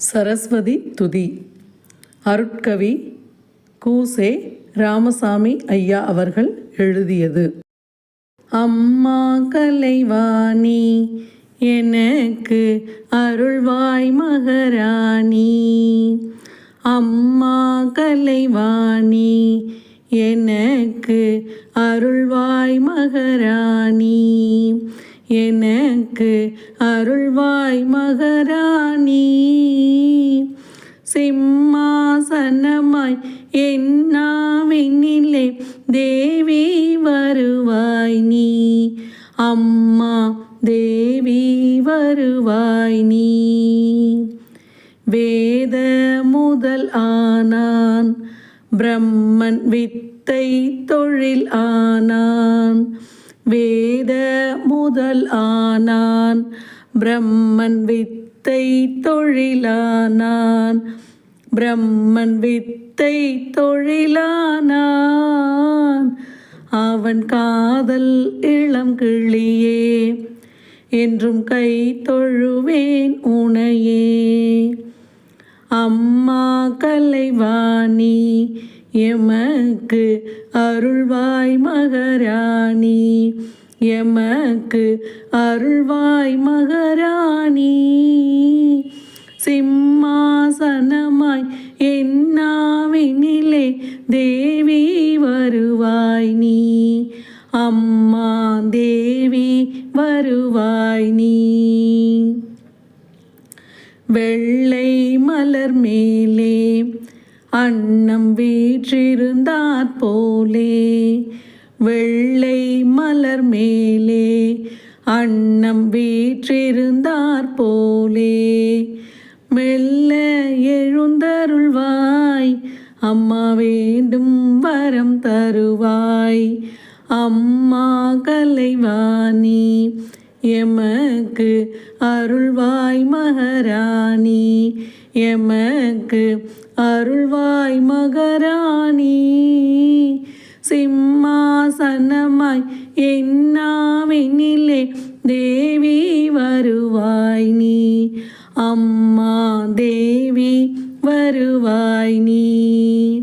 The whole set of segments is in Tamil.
சரஸ்வதி துதி. அருட்கவி கூசே ராமசாமி ஐயா அவர்கள் எழுதியது. அம்மா கலைவாணி எனக்கு அருள்வாய் மகராணி. அம்மா கலைவாணி எனக்கு அருள்வாய் மகராணி. எனக்கு அருள்வாய் மகராணி. சிம்மாசனமாய் என்னாவினிலே தேவி வருவாய் நீ. அம்மா தேவி வருவாய் நீ. வேத முதல் ஆனான் பிரம்மன் வித்தை தொழில் ஆனான். வேத முதல் ஆனான். பிரம்மன் வித்தை தொழிலானான். பிரம்மன் வித்தை தொழிலானான். அவன் காதல் இளம் கிளியே என்றும் கை தொழுவேன் உனையே. அம்மா கலைவாணி எமக்கு அருள்வாய் மகராணி. எமக்கு அருள்வாய் மகராணி. சிம்மாசனமாய் என்னாவினிலே தேவி வருவாய் நீ. அம்மா தேவி வருவாய் நீ. வெள்ளை மலர் மேலே அன்னம் வீற்றிருந்தாற் போலே வெள்ளை மலர் மேலே அன்னம் வீற்றிருந்தாற் போலே. மெல்ல எழுந்தருள்வாய் அம்மா வேண்டும் வரம் தருவாய் அம்மா கலைவாணி எமக்கு அருள்வாய் மகராணி எமக்கு அருள்வாய் மகராணி சிம்மாசனமாய் என்னாவெனிலே தேவி வருவாய் நீ. அம்மா தேவி வருவாய் நீ.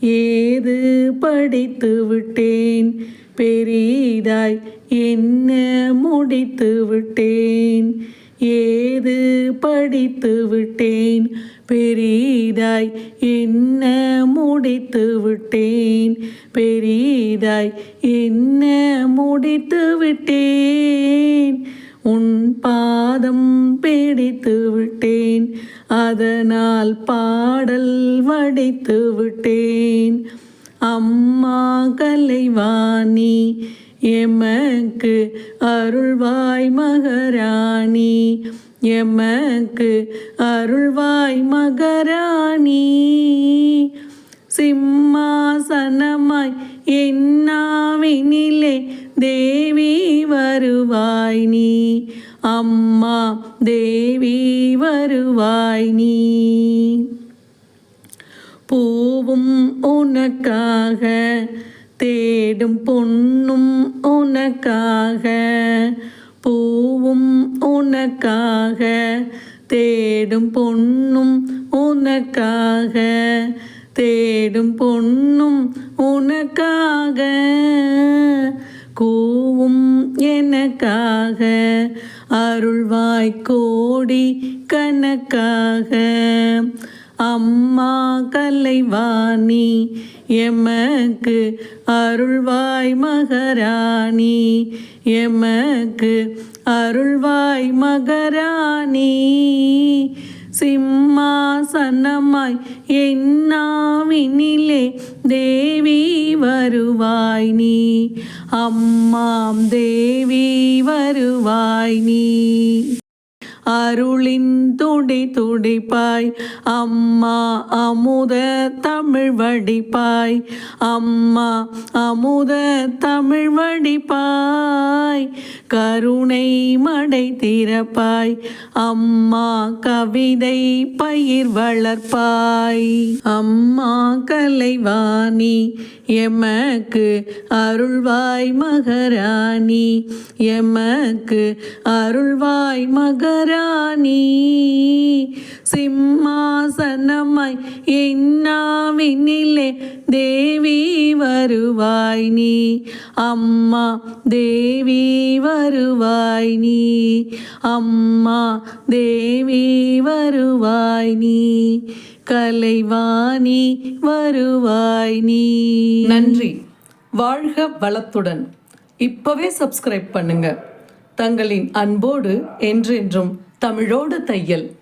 ஏது படித்து விட்டேன் பெரிதாய் என்ன முடித்து விட்டேன். ஏது படித்து விட்டேன் பெரிதாய் என்ன முடித்து விட்டேன்? பெரிதாய் என்ன முடித்து விட்டேன்? உன் பாதம் பிடித்து விட்டேன். அதனால் பாடல் வடித்து விட்டேன். அம்மா கலைவாணி எமக்கு அருள்வாய் மகராணி. எமக்கு அருள்வாய் மகராணி. சிம்மாசனமாய் என்னாவினிலே தேவி வருவாய் நீ. அம்மா தேவி வருவாய் நீ. பூவும் உனக்காக தேடும் பொண்ணும் உனக்காக. பூவும் உனக்காக தேடும் பொண்ணும் உனக்காக தேடும் பொண்ணும் உனக்காக கூவும் எனக்காக அருள்வாய் கோடி கணக்காக அம்மா கலைவாணி எமக்கு அருள்வாய் மகராணி எமக்கு அருள்வாய் மகராணி. சிம்மாசனமாய் என்னாவினிலே தேவி வருவாய் நீ. அம்மாம் தேவி வருவாய் நீ. அருளின் துடி துடிப்பாய். அம்மா அமுத தமிழ் வடிப்பாய். அம்மா அமுத தமிழ் வடிப்பாய். கருணை மடை திறப்பாய். அம்மா கவிதை பயிர் வளர்ப்பாய். அம்மா கலைவாணி எமக்கு அருள்வாய் மகராணி. எமக்கு அருள்வாய் மகரா மகராணி சிம்மாசனமாய் என்னாவினிலே தேவி வருவாய் நீ. அம்மா தேவி வருவாய் நீ. அம்மா தேவி வருவாய் நீ. கலைவாணி வருவாய் நீ. நன்றி. வாழ்க வளத்துடன். இப்பவே சப்ஸ்கிரைப் பண்ணுங்க. தங்களின் அன்போடு என்றென்றும் தமிழோடு தையல்.